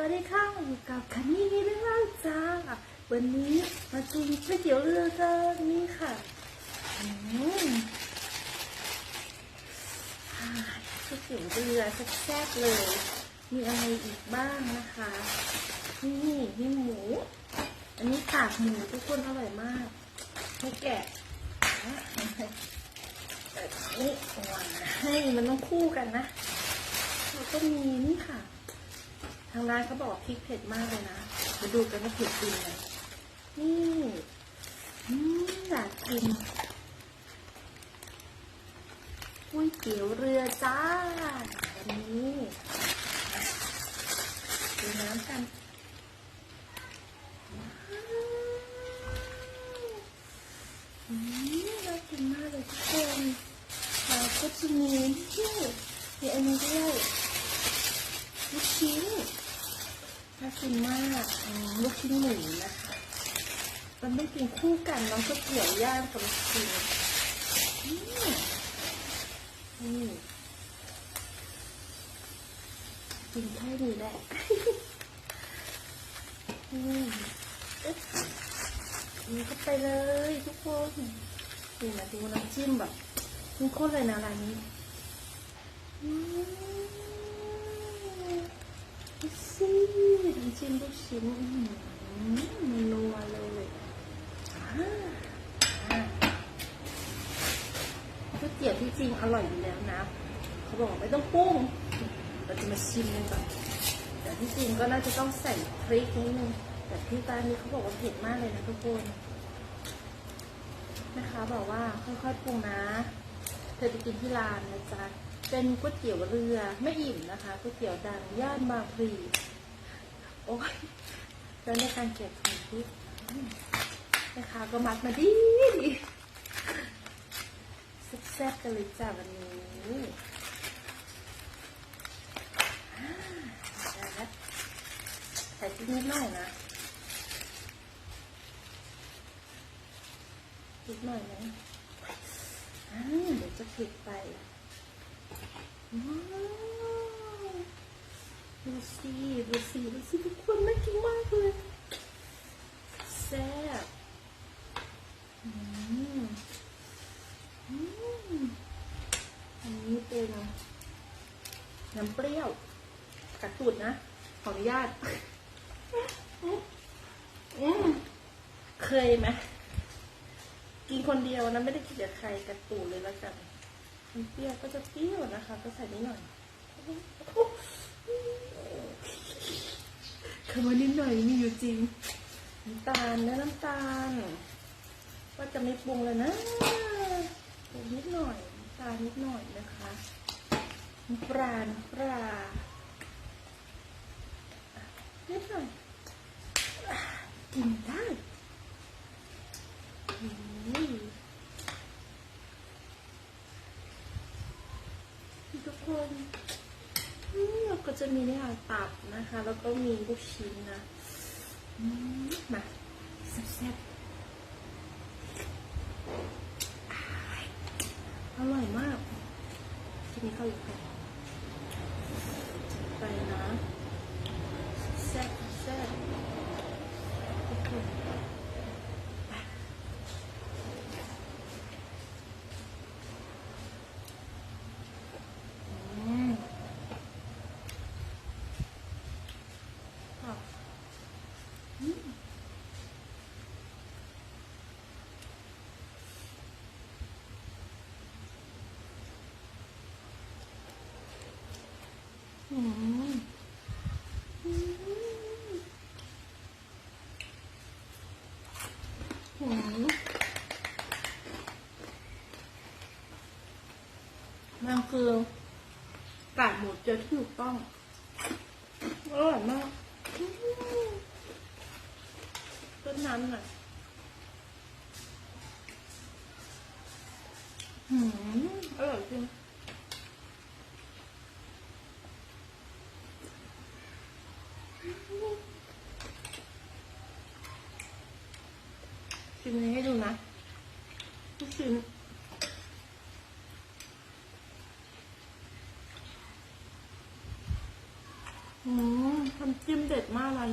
วัสดีค่ะอยู่กับคันนี่นี่เรื่องเล่าจ้าวันนี้มากินก๋วยเตี๋ยวเรือกันนี่ค่ะอืมอ่าก๋วยเตี๋ยวเรือแซ่บๆเลย มีอะไรอีกบ้างนะคะ นี่มีหมู อันนี้ปากหมูทุกคนอร่อยมากไม่แกะนี้วางให้มันต้องคู่กันนะแล้วก็มีนี่ค่ะ ทางร้านเขาบอกพริกเผ็ดมากเลยนะมาดูกันว่าเผ็ดจริงไหมนี่อืมอยากกินก๋วยเตี๋ยวเรือจ้าวันนี้ดูน้ำกันว้าวอืมน่ากินมากเลยทุกคนแล้วก็จะมีที่มีอันนี้ด้วยลูกชิ้น น่ากินมากลูกชิ้นหมูนะคะมันต้องกินคู่กันน้องก็เกี่ยวย่างกับลูกชิ้นนี่กินแค่นี้แหละนี่เอ๊ะนี่ก็ไปเลยทุกคนนี่มาดูน้ำจิ้มแบบมันข้นเลยนะร้านนี้อืมดูสิ น้ำจิ้มลูกชิ้นอื้อหือนัวเลยอ่าอ่าก๋วยเตี๋ยวที่จริงอร่อยอยู่แล้วนะ เขาบอกไม่ต้องปรุงเราจะมาชิมกันก่อนแต่ที่จริงก็น่าจะต้องใส่พริกนิดนึงแต่ที่ร้านนี้เขาบอกว่าเผ็ดมากเลยนะทุกคนนะคะบอกว่าค่อยๆปรุงนะ เธอไปกินที่ร้านนะจ๊ะเป็นก๋วยเตี๋ยวเรือไม่อิ่มนะคะก๋วยเตี๋ยวดังย่านบางพลี โอ้ยแล้วในการเก็บของพริกอืมนะคะก็มัดมาดีดีแซ่บๆกันเลยจ้ะวันนี้อ่าได้แล้วใส่พริกนิดหน่อยนะนิดหน่อยนะอ่าเดี๋ยวจะเผ็ดไปว้าว ดูสิดูสิดูสิทุกคนน่ากินมากเลยแซ่บอืมอืมอันนี้เป็นน้ำเปรี้ยวกัดตูดนะ ขออนุญาตอืมเคยไหมกินคนเดียวนะไม่ได้กินกับใครกัดตูดเลยแล้วกันมันเปรี้ยวก็จะเปรี้ยวนะคะ ก็ใส่นิดหน่อย คำว่านิดหน่อยมีอยู่จริง น้ำตาลนะน้ำตาลก็จะไม่ปรุงเลยนะปรุงนิดหน่อยน้ำตาลนิดหน่อยนะคะน้ำปลาน้ำปลานิดหน่อยกินได้ทุกคน อืมแล้วก็จะมีเนี่ยตับนะคะ แล้วก็มีลูกชิ้นนะมาแซ่บๆอร่อยมากทีนี้เข้าอีกไปไปนะแซ่บแซ่บทุกคนไปอืมอะอืมอืมอืมอืม มันคือกาดหมูเจอที่ถูกต้องอร่อยมากต้นน้ำหน่อยอืมอร่อยจริงชิมนี้ให้ดูนะลูกชิ้น อืมทำจิ้มเด็ดมากเลย